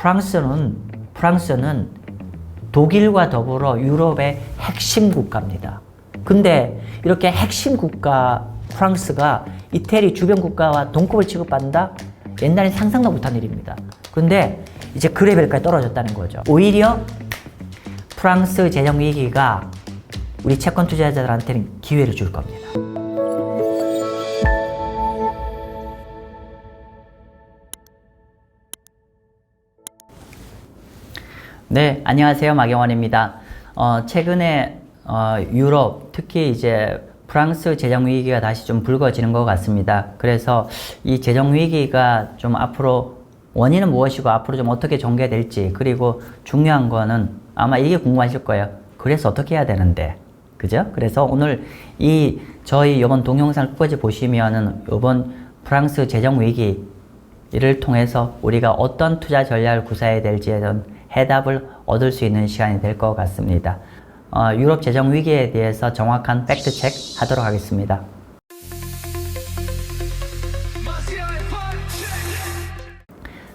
프랑스는 프랑스는 독일과 더불어 유럽의 핵심 국가입니다. 근데 이렇게 핵심 국가 프랑스가 이태리 주변 국가와 동급을 취급받는다? 옛날에 상상도 못한 일입니다. 근데 이제 그 레벨까지 떨어졌다는 거죠. 오히려 프랑스 재정 위기가 우리 채권 투자자들한테는 기회를 줄 겁니다. 네, 안녕하세요. 마경원입니다. 어, 최근에 어, 유럽, 특히 이제 프랑스 재정 위기가 다시 좀 불거지는 것 같습니다. 그래서 이 재정 위기가 좀 앞으로 원인은 무엇이고 앞으로 좀 어떻게 전개될지 그리고 중요한 거는 아마 이게 궁금하실 거예요. 그래서 어떻게 해야 되는데, 그죠? 그래서 오늘 이 저희 이번 동영상 끝까지 보시면은 이번 프랑스 재정 위기를 통해서 우리가 어떤 투자 전략을 구사해야 될지에 대한 해답을 얻을 수 있는 시간이 될 것 같습니다. 어, 유럽 재정 위기에 대해서 정확한 팩트 체크 하도록 하겠습니다.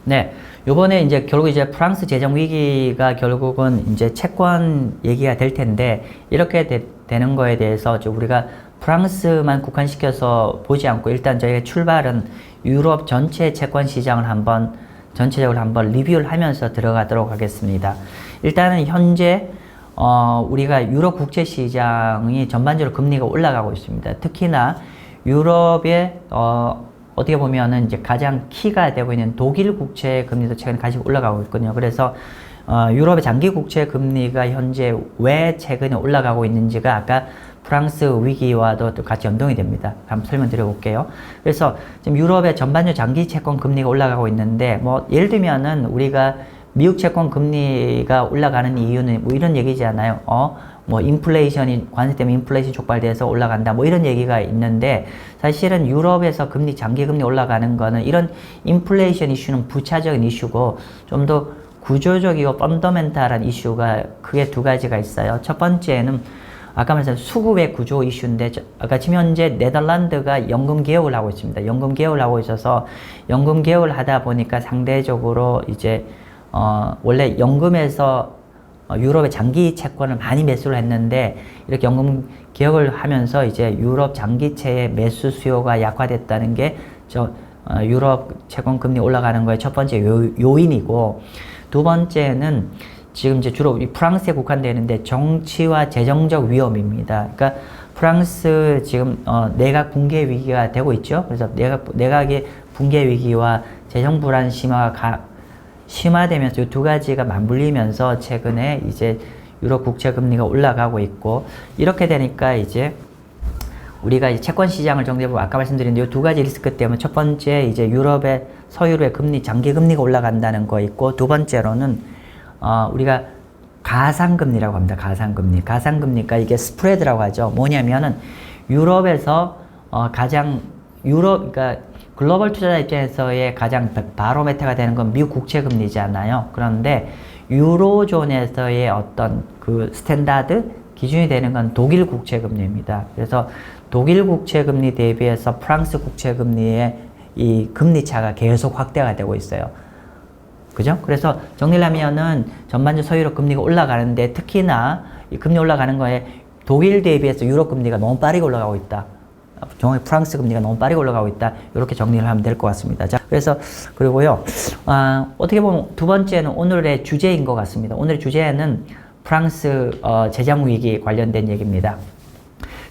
네. 요번에 이제 결국 이제 프랑스 재정 위기가 결국은 이제 채권 얘기가 될 텐데 이렇게 되, 는 거에 대해서 좀 우리가 프랑스만 국한시켜서 보지 않고 일단 저희가 출발은 유럽 전체 채권 시장을 한번 전체적으로 한번 리뷰를 하면서 들어가도록 하겠습니다. 일단은 현재 어, 우리가 유럽 국채 시장이 전반적으로 금리가 올라가고 있습니다. 특히나 유럽의 어, 어떻게 보면은 이제 가장 키가 되고 있는 독일 국채 금리도 최근에 같이 올라가고 있거든요. 그래서 어, 유럽의 장기 국채 금리가 현재 왜 최근에 올라가고 있는지가 아까 프랑스 위기와도 또 같이 연동이 됩니다. 한번 설명드려 볼게요. 그래서 지금 유럽의 전반적 장기 채권 금리가 올라가고 있는데 뭐 예를 들면은 우리가 미국 채권 금리가 올라가는 이유는 뭐 이런 얘기잖아요. 어, 뭐 인플레이션이 관세 때문에 인플레이션 촉발돼서 올라간다. 뭐 이런 얘기가 있는데 사실은 유럽에서 금리 장기 금리 올라가는 거는 이런 인플레이션 이슈는 부차적인 이슈고 좀 더 구조적이고 펀더멘탈한 이슈가 크게 두 가지가 있어요. 첫 번째는 아까 말씀 수급의 구조 이슈인데 아까 지금 현재 네덜란드가 연금 개혁을 하고 있습니다. 연금 개혁을 하고 있어서 연금 개혁을 하다 보니까 상대적으로 이제 어, 원래 연금에서 어, 유럽의 장기 채권을 많이 매수를 했는데 이렇게 연금 개혁을 하면서 이제 유럽 장기채의 매수 수요가 약화됐다는 게저 어, 유럽 채권 금리 올라가는 거의 첫 번째 요, 요인이고 두 번째는 지금 이제 주로 프랑스에 국한되는데 정치와 재정적 위험입니다. 그러니까 프랑스 지금 어, 내각 붕괴 위기가 되고 있죠. 그래서 내각 내각의 붕괴 위기와 재정 불안 심화가 가, 심화되면서 이 두 가지가 맞물리면서 최근에 이제 유럽 국채 금리가 올라가고 있고 이렇게 되니까 이제 우리가 이제 채권 시장을 정리해보면 아까 말씀드린 이 두 가지 리스크 때문에 첫 번째 이제 유럽의 서유럽의 금리 장기 금리가 올라간다는 거 있고 두 번째로는 어, 우리가 가상금리라고 합니다. 가상금리. 가상금리가 이게 스프레드라고 하죠. 뭐냐면은 유럽에서 어, 가장 유럽, 그러니까 글로벌 투자자 입장에서의 가장 바로메타가 되는 건 미국 국채 금리잖아요. 그런데 유로존에서의 어떤 그 스탠다드 기준이 되는 건 독일 국채 금리입니다. 그래서 독일 국채 금리 대비해서 프랑스 국채 금리의 이 금리 차가 계속 확대가 되고 있어요. 그죠? 그래서 정리를 하면은 전반적 서유럽 금리가 올라가는데 특히나 이 금리 올라가는 거에 독일 대비해서 유럽 금리가 너무 빠르게 올라가고 있다. 정확히 프랑스 금리가 너무 빠르게 올라가고 있다. 이렇게 정리를 하면 될 것 같습니다. 자, 그래서 그리고요. 아, 어떻게 보면 두 번째는 오늘의 주제인 것 같습니다. 오늘의 주제는 프랑스 어, 재정 위기 관련된 얘기입니다.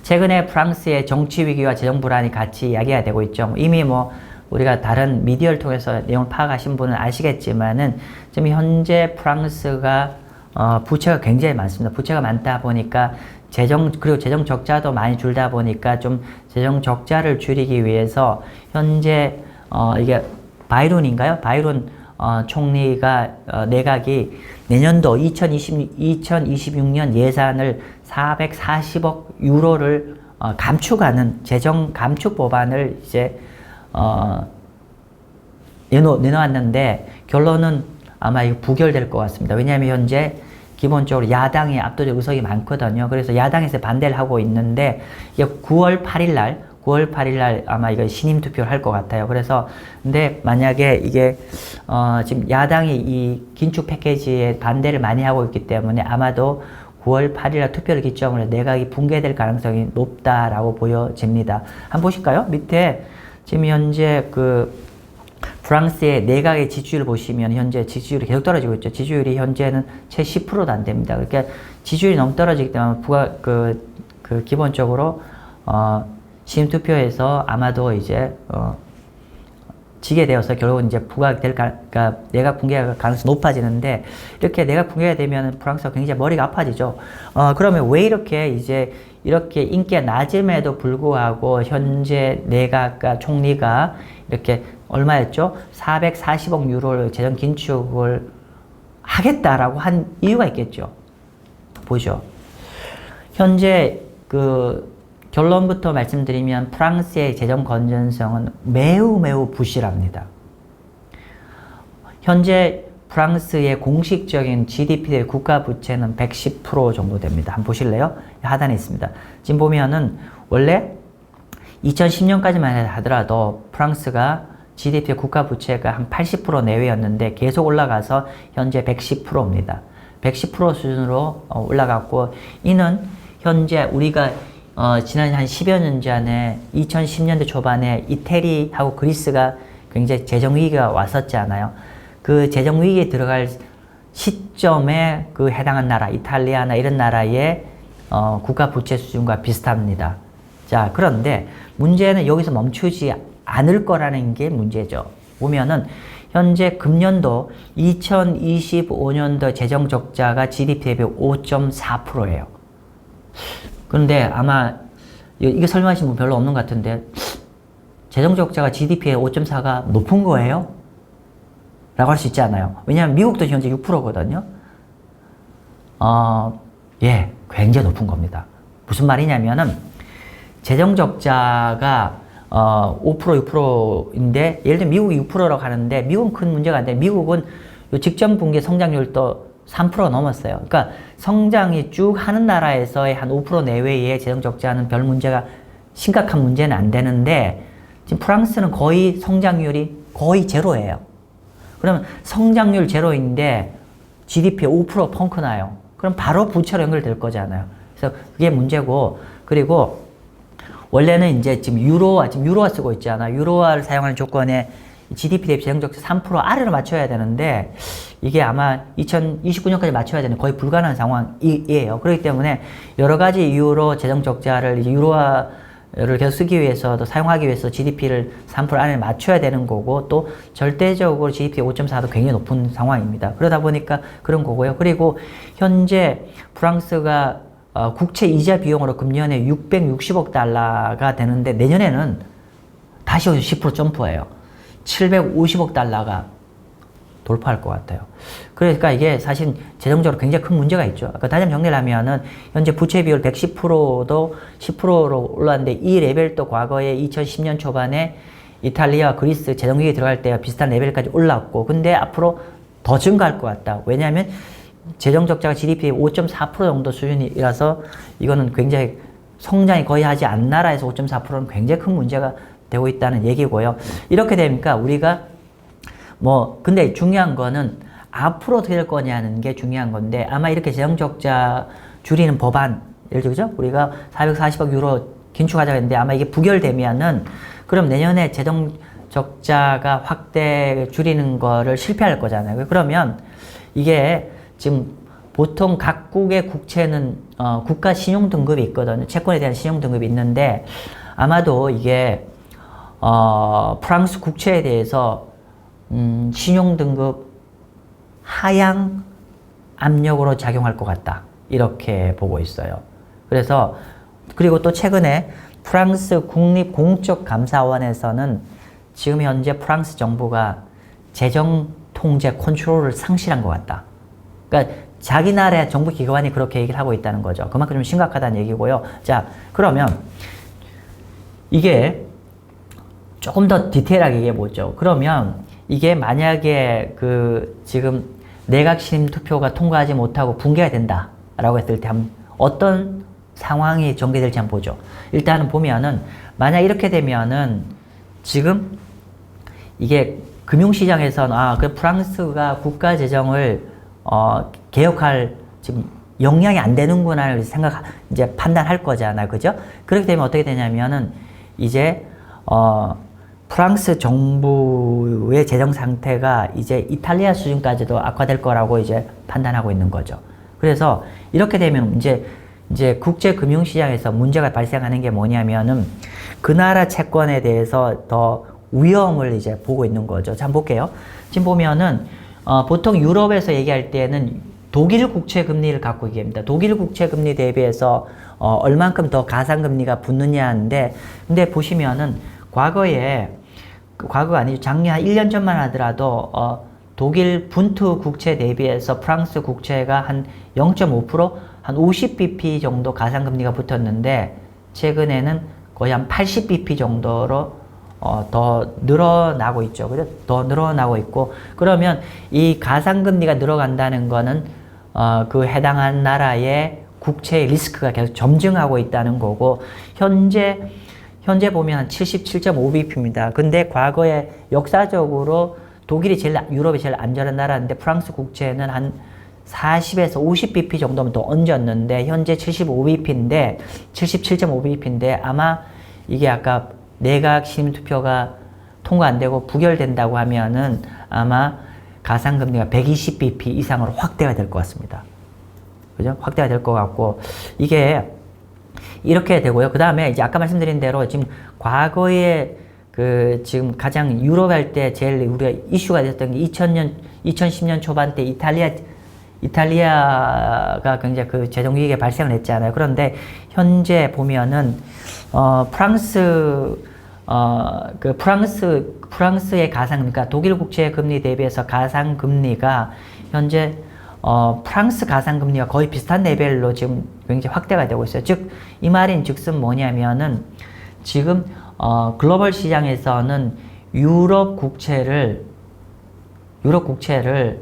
최근에 프랑스의 정치 위기와 재정 불안이 같이 이야기가 되고 있죠. 이미 뭐 우리가 다른 미디어를 통해서 내용을 파악하신 분은 아시겠지만은 지금 현재 프랑스가 어, 부채가 굉장히 많습니다. 부채가 많다 보니까 재정 그리고 재정 적자도 많이 줄다 보니까 좀 재정 적자를 줄이기 위해서 현재 어, 이게 바이론인가요? 바이론 어, 총리가 어, 내각이 내년도 2020, 2026년 예산을 440억 유로를 어, 감축하는 재정 감축 법안을 이제 어, 내놓, 내놓았는데 결론은 아마 이거 부결될 것 같습니다. 왜냐하면 현재 기본적으로 야당의 압도적 의석이 많거든요. 그래서 야당에서 반대를 하고 있는데 9월 8일 날 9월 8일 날 아마 이거 신임 투표를 할 것 같아요. 그래서 근데 만약에 이게 어 지금 야당이 이 긴축 패키지에 반대를 많이 하고 있기 때문에 아마도 9월 8일 날 투표를 기점으로 내각이 붕괴될 가능성이 높다라고 보여집니다. 한번 보실까요? 밑에 지금 현재 그 프랑스의 내각의 지지율을 보시면 현재 지지율이 계속 떨어지고 있죠. 지지율이 현재는 채 10%도 안 됩니다. 그러니까 지지율이 너무 떨어지기 때문에 부가 그, 그 기본적으로 어 시임 투표에서 아마도 이제 어 지게 되어서 결국은 이제 부각될 가, 그러니까 내각 붕괴가 가능성이 높아지는데 이렇게 내각 붕괴가 되면 프랑스가 굉장히 머리가 아파지죠. 어 그러면 왜 이렇게 이제 이렇게 인기가 낮음에도 불구하고 현재 내각과 총리가 이렇게 얼마였죠? 440억 유로를 재정 긴축을 하겠다라고 한 이유가 있겠죠. 보죠. 현재 그 결론부터 말씀드리면 프랑스의 재정 건전성은 매우 매우 부실합니다. 현재 프랑스의 공식적인 GDP 대 국가 부채는 110% 정도 됩니다. 한번 보실래요? 하단에 있습니다. 지금 보면은 원래 2010년까지만 하더라도 프랑스가 GDP 국가 부채가 한 80% 내외였는데 계속 올라가서 현재 110%입니다. 110% 수준으로 어, 올라갔고 이는 현재 우리가 어, 지난 한 10여 년 전에 2010년대 초반에 이태리하고 그리스가 굉장히 재정 위기가 왔었잖아요. 그 재정 위기에 들어갈 시점에 그 해당한 나라, 이탈리아나 이런 나라의 어, 국가 부채 수준과 비슷합니다. 자, 그런데 문제는 여기서 멈추지 않을 거라는 게 문제죠. 보면은 현재 금년도 2025년도 재정 적자가 GDP 대비 5.4%예요. 그런데 아마 이게 설명하신 분 별로 없는 것 같은데 재정 적자가 GDP의 5.4가 높은 거예요? 라고 할 수 있지 않아요. 왜냐하면 미국도 현재 6%거든요. 어, 예, 굉장히 높은 겁니다. 무슨 말이냐면은 재정 적자가 어, 5% 6%인데 예를 들면 미국이 6%라고 하는데 미국은 큰 문제가 안 돼. 미국은 요 직전 분기 성장률도 3% 넘었어요. 그러니까 성장이 쭉 하는 나라에서의 한 5% 내외의 재정 적자는 별 문제가 심각한 문제는 안 되는데 지금 프랑스는 거의 성장률이 거의 제로예요. 그러면 성장률 제로인데 GDP 5% 펑크 나요. 그럼 바로 부채로 연결될 거잖아요. 그래서 그게 문제고 그리고 원래는 이제 지금 유로화 지금 유로화 쓰고 있잖아. 유로화를 사용하는 조건에 GDP 대비 재정적자 3% 아래로 맞춰야 되는데 이게 아마 2029년까지 맞춰야 되는 거의 불가능한 상황이에요. 그렇기 때문에 여러 가지 이유로 재정 적자를 유로화 를 계속 쓰기 위해서 또 사용하기 위해서 GDP를 3% 안에 맞춰야 되는 거고 또 절대적으로 GDP 5.4도 굉장히 높은 상황입니다. 그러다 보니까 그런 거고요. 그리고 현재 프랑스가 어, 국채 이자 비용으로 금년에 660억 달러가 되는데 내년에는 다시 10% 점프해요. 750억 달러가 돌파할 것 같아요. 그러니까 이게 사실 재정적으로 굉장히 큰 문제가 있죠. 그 다시 한번 정리를 하면은 현재 부채 비율 110%도 10%로 올랐는데 이 레벨도 과거에 2010년 초반에 이탈리아, 그리스 재정위기에 들어갈 때와 비슷한 레벨까지 올랐고 근데 앞으로 더 증가할 것 같다. 왜냐하면 재정 적자가 GDP 5.4% 정도 수준이라서 이거는 굉장히 성장이 거의 하지 않는 나라에서 5.4%는 굉장히 큰 문제가 되고 있다는 얘기고요. 이렇게 되니까 우리가 뭐 근데 중요한 거는 앞으로 어떻게 될 거냐는 게 중요한 건데 아마 이렇게 재정 적자 줄이는 법안 예를 들죠 우리가 440억 유로 긴축하자 했는데 아마 이게 부결되면은 그럼 내년에 재정 적자가 확대 줄이는 거를 실패할 거잖아요. 그러면 이게 지금 보통 각국의 국채는 어, 국가 신용 등급이 있거든요. 채권에 대한 신용 등급이 있는데 아마도 이게 어, 프랑스 국채에 대해서 음, 신용 등급 하향 압력으로 작용할 것 같다. 이렇게 보고 있어요. 그래서 그리고 또 최근에 프랑스 국립 공적 감사원에서는 지금 현재 프랑스 정부가 재정 통제 컨트롤을 상실한 것 같다. 그러니까 자기 나라의 정부 기관이 그렇게 얘기를 하고 있다는 거죠. 그만큼 좀 심각하다는 얘기고요. 자, 그러면 이게 조금 더 디테일하게 얘기해 보죠. 그러면 이게 만약에 그 지금 내각 신임 투표가 통과하지 못하고 붕괴가 된다라고 했을 때 어떤 상황이 전개될지 한번 보죠. 일단은 보면은 만약 이렇게 되면은 지금 이게 금융시장에서는 아, 그 프랑스가 국가 재정을 어, 개혁할 지금 역량이 안 되는구나를 생각 이제 판단할 거잖아, 그죠? 그렇게 되면 어떻게 되냐면은 이제 어, 프랑스 정부의 재정 상태가 이제 이탈리아 수준까지도 악화될 거라고 이제 판단하고 있는 거죠. 그래서 이렇게 되면 이제 이제 국제 금융 시장에서 문제가 발생하는 게 뭐냐면은 그 나라 채권에 대해서 더 위험을 이제 보고 있는 거죠. 자, 한번 볼게요. 지금 보면은 어, 보통 유럽에서 얘기할 때는 독일 국채 금리를 갖고 얘기합니다. 독일 국채 금리 대비해서 어, 얼만큼 더 가상 금리가 붙느냐 하는데 근데 보시면은 과거에 그 과거가 아니죠. 작년 한 1년 전만 하더라도 어, 독일 분투 국채 대비해서 프랑스 국채가 한 0.5%한 50bp 정도 가상 금리가 붙었는데 최근에는 거의 한 80bp 정도로 어, 더 늘어나고 있죠. 그죠? 더 늘어나고 있고 그러면 이 가상금리가 늘어간다는 거는 어, 그 해당한 나라의 국채의 리스크가 계속 점증하고 있다는 거고 현재 현재 보면 한 77.5bp입니다. 근데 과거에 역사적으로 독일이 제일 유럽이 제일 안전한 나라인데 프랑스 국채는 한 40에서 50bp 정도면 더 얹었는데 현재 75bp인데 77.5bp인데 아마 이게 아까 내각 시민 투표가 통과 안 되고 부결된다고 하면은 아마 가상금리가 120bp 이상으로 확대가 될 것 같습니다. 그죠? 확대가 될 것 같고 이게 이렇게 되고요. 그 다음에 이제 아까 말씀드린 대로 지금 과거에 그 지금 가장 유럽 할 때 제일 우리가 이슈가 됐던 게 2000년, 2010년 초반 때 이탈리아 이탈리아가 굉장히 그 재정 위기가 발생을 했잖아요. 그런데 현재 보면은 어 프랑스 어그 프랑스 프랑스의 가상 그러니까 독일 국채 금리 대비해서 가상 금리가 현재 어 프랑스 가상 금리가 거의 비슷한 레벨로 지금 굉장히 확대가 되고 있어요. 즉 이 말인 즉슨 뭐냐면은 지금 어 글로벌 시장에서는 유럽 국채를 유럽 국채를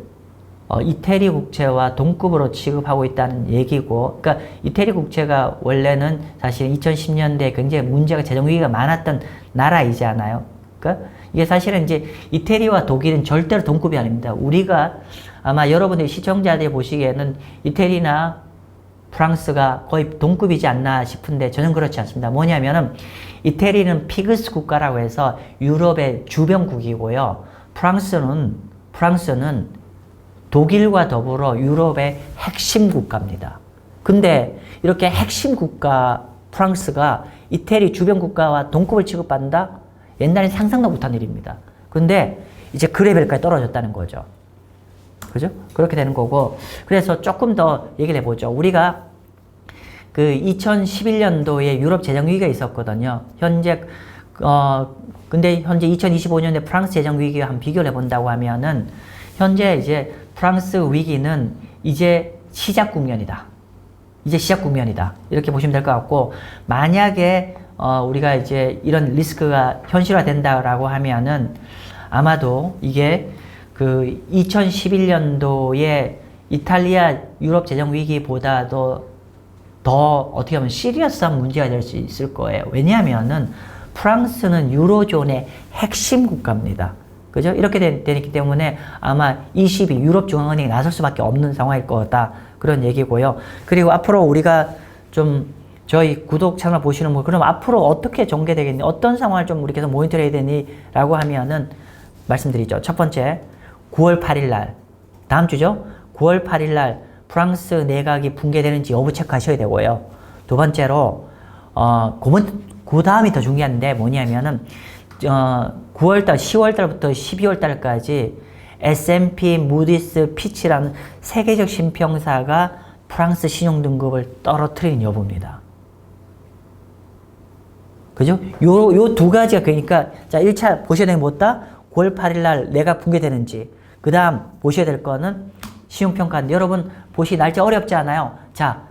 어, 이태리 국채와 동급으로 취급하고 있다는 얘기고, 그러니까 이태리 국채가 원래는 사실 2010년대에 굉장히 문제가 재정 위기가 많았던 나라이잖아요. 그러니까 이게 사실은 이제 이태리와 독일은 절대로 동급이 아닙니다. 우리가 아마 여러분들이 시청자들이 보시기에는 이태리나 프랑스가 거의 동급이지 않나 싶은데 저는 그렇지 않습니다. 뭐냐면은 이태리는 피그스 국가라고 해서 유럽의 주변국이고요. 프랑스는 프랑스는 독일과 더불어 유럽의 핵심 국가입니다. 근데 이렇게 핵심 국가 프랑스가 이태리 주변 국가와 동급을 취급받는다? 옛날엔 상상도 못한 일입니다. 근데 이제 그 레벨까지 떨어졌다는 거죠. 그죠? 그렇게 되는 거고. 그래서 조금 더 얘기를 해보죠. 우리가 그 2011년도에 유럽 재정 위기가 있었거든요. 현재, 어, 근데 현재 2025년에 프랑스 재정 위기와 한 비교를 해본다고 하면은 현재 이제 프랑스 위기는 이제 시작 국면이다. 이제 시작 국면이다. 이렇게 보시면 될 것 같고, 만약에 어, 우리가 이제 이런 리스크가 현실화된다라고 하면은 아마도 이게 그 2011년도에 이탈리아 유럽 재정 위기보다도 더 어떻게 보면 시리어스한 문제가 될 수 있을 거예요. 왜냐하면은 프랑스는 유로존의 핵심 국가입니다. 그죠? 이렇게 되, 되기 때문에 아마 22 유럽 중앙은행이 나설 수밖에 없는 상황일 거다. 그런 얘기고요. 그리고 앞으로 우리가 좀 저희 구독 채널 보시는 분, 그럼 앞으로 어떻게 전개되겠니? 어떤 상황을 좀 우리 계속 모니터 해야 되니? 라고 하면은 말씀드리죠. 첫 번째, 9월 8일 날, 다음 주죠? 9월 8일 날 프랑스 내각이 붕괴되는지 여부 체크하셔야 되고요. 두 번째로, 어, 그 다음이 더 중요한데 뭐냐면은, 어, 9월달, 10월달부터 12월달까지 S&P, 무디스, 피치라는 세계적 신평사가 프랑스 신용 등급을 떨어뜨린 여부입니다. 그죠? 요, 요 두 가지가 그러니까, 자, 1차 보셔야 되는 게 뭐다? 9월 8일 날 내가 붕괴되는지. 그 다음 보셔야 될 거는 신용평가인데, 여러분 보시 날짜 어렵지 않아요? 자,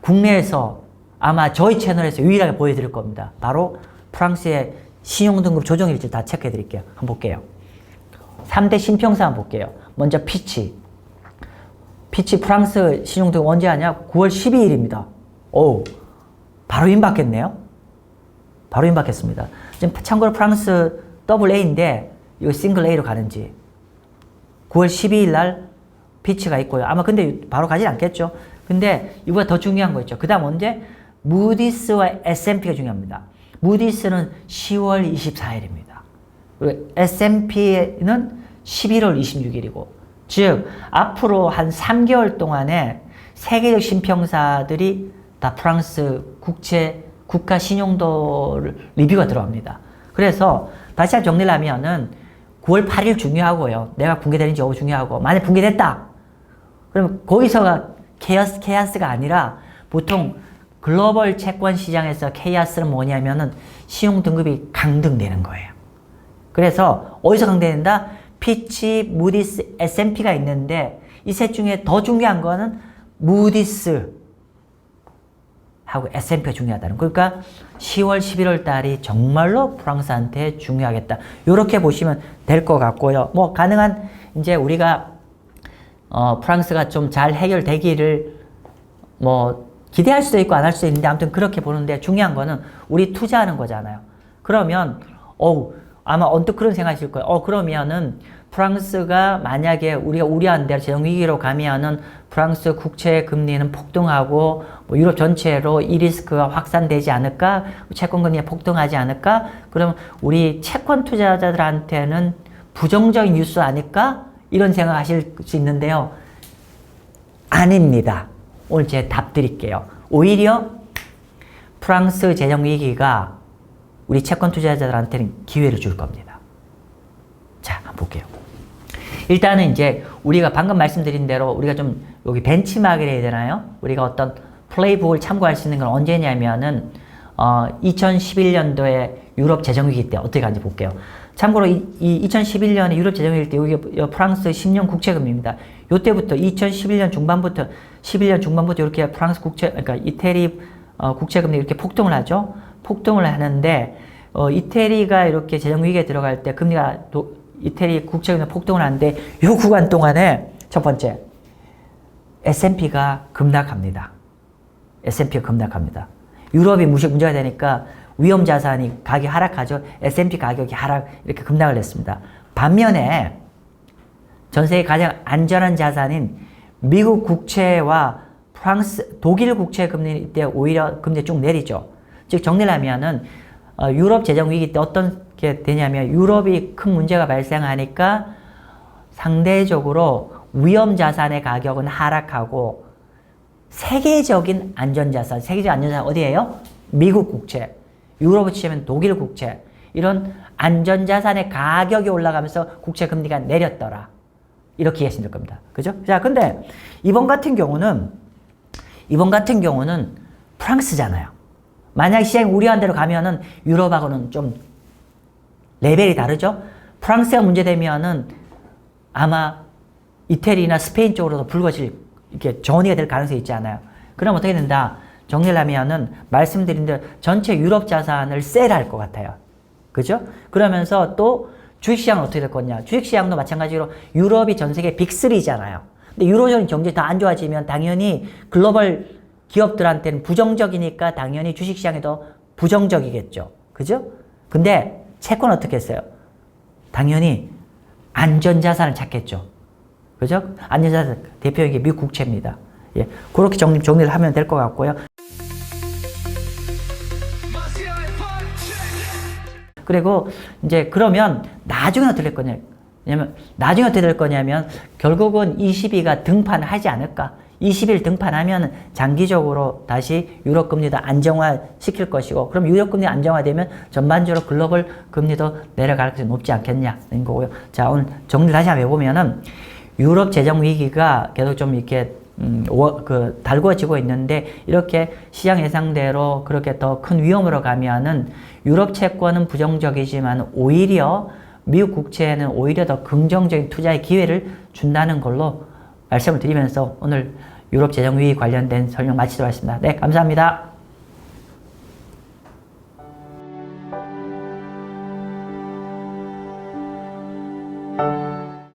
국내에서 아마 저희 채널에서 유일하게 보여드릴 겁니다. 바로 프랑스의 신용등급 조정 일지 다 체크해 드릴게요. 한번 볼게요. 3대 신평사 한번 볼게요. 먼저 피치. 피치 프랑스 신용등급 언제 하냐? 9월 12일입니다. 오, 바로 임박했네요. 바로 임박했습니다. 지금 참고로 프랑스 더블 A인데 이거 싱글 A로 가는지 9월 12일 날 피치가 있고요. 아마 근데 바로 가진 않겠죠. 근데 이거보다 더 중요한 거 있죠. 그 다음 언제? 무디스와 S&P가 중요합니다. 무디스는 10월 24일입니다. 그리고 S&P는 11월 26일이고 즉 앞으로 한 3개월 동안에 세계적 신평사들이 다 프랑스 국채 국가 신용도 리뷰가 들어갑니다. 그래서 다시 한번 정리를 하면은 9월 8일 중요하고요. 내가 붕괴되는지 여부 중요하고 만약 붕괴됐다. 그러면 거기서가 케어스, 케아스가 아니라 보통 글로벌 채권 시장에서 케이아스는 뭐냐면은 신용 등급이 강등되는 거예요. 그래서 어디서 강등된다? 피치, 무디스, S&P가 있는데 이 셋 중에 더 중요한 거는 무디스 하고 S&P가 중요하다는 거. 그러니까 10월, 11월 달이 정말로 프랑스한테 중요하겠다. 이렇게 보시면 될 것 같고요. 뭐 가능한 이제 우리가 어, 프랑스가 좀 잘 해결되기를 뭐 기대할 수도 있고 안 할 수도 있는데 아무튼 그렇게 보는데 중요한 거는 우리 투자하는 거잖아요. 그러면 어우 아마 언뜻 그런 생각하실 거예요. 어 그러면은 프랑스가 만약에 우리가 우려한 대로 재정 위기로 가면은 프랑스 국채 금리는 폭등하고 뭐 유럽 전체로 이 리스크가 확산되지 않을까? 채권 금리가 폭등하지 않을까? 그럼 우리 채권 투자자들한테는 부정적인 뉴스 아닐까? 이런 생각하실 수 있는데요. 아닙니다. 오늘 제 답 드릴게요. 오히려 프랑스 재정 위기가 우리 채권 투자자들한테는 기회를 줄 겁니다. 자, 한번 볼게요. 일단은 이제 우리가 방금 말씀드린 대로 우리가 좀 여기 벤치마크를 해야 되나요? 우리가 어떤 플레이북을 참고할 수 있는 건 언제냐면은 어, 2011년도에 유럽 재정위기 때 어떻게 간지 볼게요. 참고로 이, 이 2011년에 유럽 재정위기 때 여기 프랑스 10년 국채금리입니다. 요때부터 2011년 중반부터 11년 중반부터 이렇게 프랑스 국채 그러니까 이태리 어, 국채금리 이렇게 폭등을 하죠. 폭등을 하는데 어, 이태리가 이렇게 재정위기에 들어갈 때 금리가 도, 이태리 국채금리 폭등을 하는데 요 구간 동안에 첫 번째 S&P가 급락합니다. S&P가 급락합니다. 유럽이 무식 문제가 되니까 위험 자산이 가격이 하락하죠. S&P 가격이 하락 이렇게 급락을 했습니다. 반면에 전 세계 가장 안전한 자산인 미국 국채와 프랑스 독일 국채 금리 때 오히려 금리 쭉 내리죠. 즉 정리를 하면은 어, 유럽 재정 위기 때 어떤 게 되냐면 유럽이 큰 문제가 발생하니까 상대적으로 위험 자산의 가격은 하락하고 세계적인 안전자산, 세계적 안전자산 어디예요? 미국 국채, 유럽을 치면 독일 국채 이런 안전자산의 가격이 올라가면서 국채 금리가 내렸더라. 이렇게 이해하시면 될 겁니다. 그죠? 자, 근데 이번 같은 경우는 이번 같은 경우는 프랑스잖아요. 만약 시장이 우려한 대로 가면은 유럽하고는 좀 레벨이 다르죠? 프랑스가 문제되면은 아마 이태리나 스페인 쪽으로도 불거질 이렇게 전이가 될 가능성이 있지 않아요. 그럼 어떻게 된다? 정리를 하면은 말씀드린 대로 전체 유럽 자산을 셀할 것 같아요. 그죠? 그러면서 또 주식시장은 어떻게 될 거냐? 주식시장도 마찬가지로 유럽이 전 세계 빅3잖아요. 근데 유로존 경제 다안 좋아지면 당연히 글로벌 기업들한테는 부정적이니까 당연히 주식시장에도 부정적이겠죠. 그죠? 근데 채권 어떻게 했어요? 당연히 안전자산을 찾겠죠. 그죠? 안전자산 대표적인 게 미국 국채입니다. 예. 그렇게 정리, 정리를 하면 될 것 같고요. 그리고 이제 그러면 나중에 어떻게 될 거냐? 왜냐면 나중에 어떻게 될 거냐면 결국은 22가 등판을 하지 않을까? 20일 등판하면 장기적으로 다시 유럽 금리도 안정화 시킬 것이고 그럼 유럽 금리 안정화되면 전반적으로 글로벌 금리도 내려갈 것이 높지 않겠냐는 거고요. 자 오늘 정리 다시 한번 해보면은 유럽 재정 위기가 계속 좀 이렇게 음, 워, 그 달궈지고 있는데 이렇게 시장 예상대로 그렇게 더 큰 위험으로 가면은 유럽 채권은 부정적이지만 오히려 미국 국채는 오히려 더 긍정적인 투자의 기회를 준다는 걸로 말씀을 드리면서 오늘 유럽 재정 위기 관련된 설명 마치도록 하겠습니다. 네, 감사합니다.